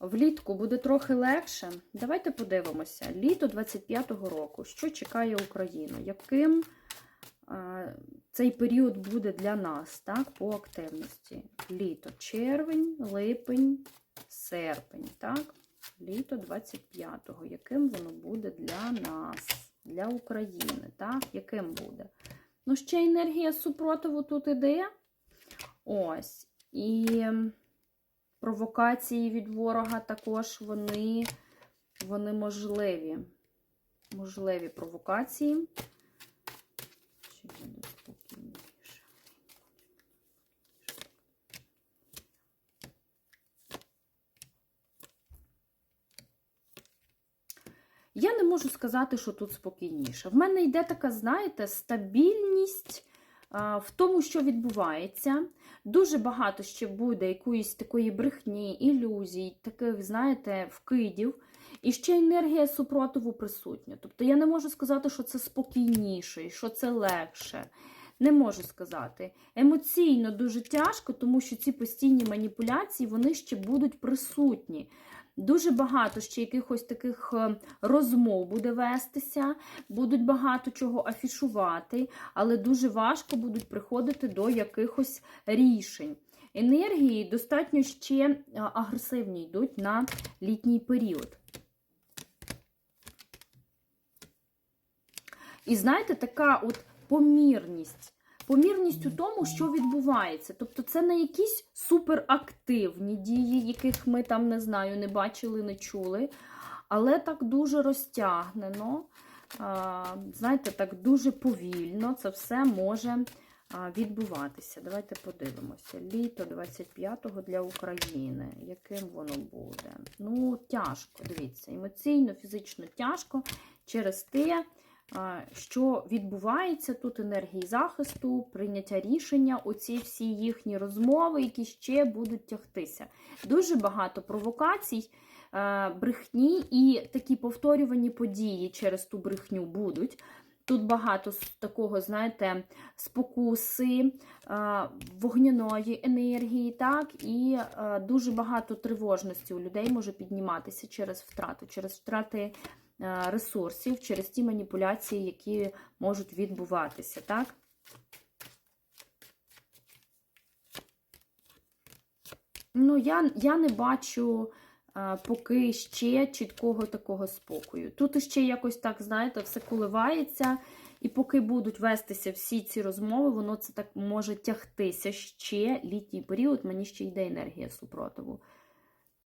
Влітку буде трохи легше. Давайте подивимося. Літо 25-го року. Що чекає Україну? Яким е, цей період буде для нас, так, по активності? Літо, червень, липень, серпень, так? Літо 25-го. Яким воно буде для нас, для України, так? Яким буде? Ну, ще енергія супротиву тут іде. Ось. І провокації від ворога також вони, вони можливі. Можливі провокації. Я не можу сказати, що тут спокійніше. В мене йде така, знаєте, стабільність в тому, що відбувається. Дуже багато ще буде якоїсь такої брехні, ілюзій, таких, знаєте, вкидів. І ще енергія супротиву присутня. Тобто я не можу сказати, що це спокійніше, що це легше. Не можу сказати. Емоційно дуже тяжко, тому що ці постійні маніпуляції вони ще будуть присутні. Дуже багато ще якихось таких е, розмов буде вестися, будуть багато чого афішувати, але дуже важко будуть приходити до якихось рішень. Енергії достатньо ще е, агресивні йдуть на літній період. І знаєте, така от помірність. Помірність у тому, що відбувається. Тобто це не якісь суперактивні дії, яких ми там не знаю, не бачили, не чули, але так дуже розтягнено, знаєте, так дуже повільно це все може відбуватися. Давайте подивимося. Літо 25-го для України. Яким воно буде? Ну, тяжко, дивіться, емоційно, фізично тяжко через те що відбувається тут енергії захисту, прийняття рішення, оці всі їхні розмови, які ще будуть тягтися. Дуже багато провокацій, брехні і такі повторювані події через ту брехню будуть. Тут багато такого, знаєте, спокуси, вогняної енергії, так, і дуже багато тривожності у людей може підніматися через втрату, через втрати Е, ресурсів через ті маніпуляції, які можуть відбуватися, так? Ну, я, я не бачу е, поки ще чіткого такого спокою. Тут ще якось так, знаєте, все коливається, і поки будуть вестися всі ці розмови, воно це так може тягтися ще літній період, мені ще йде енергія супротиву.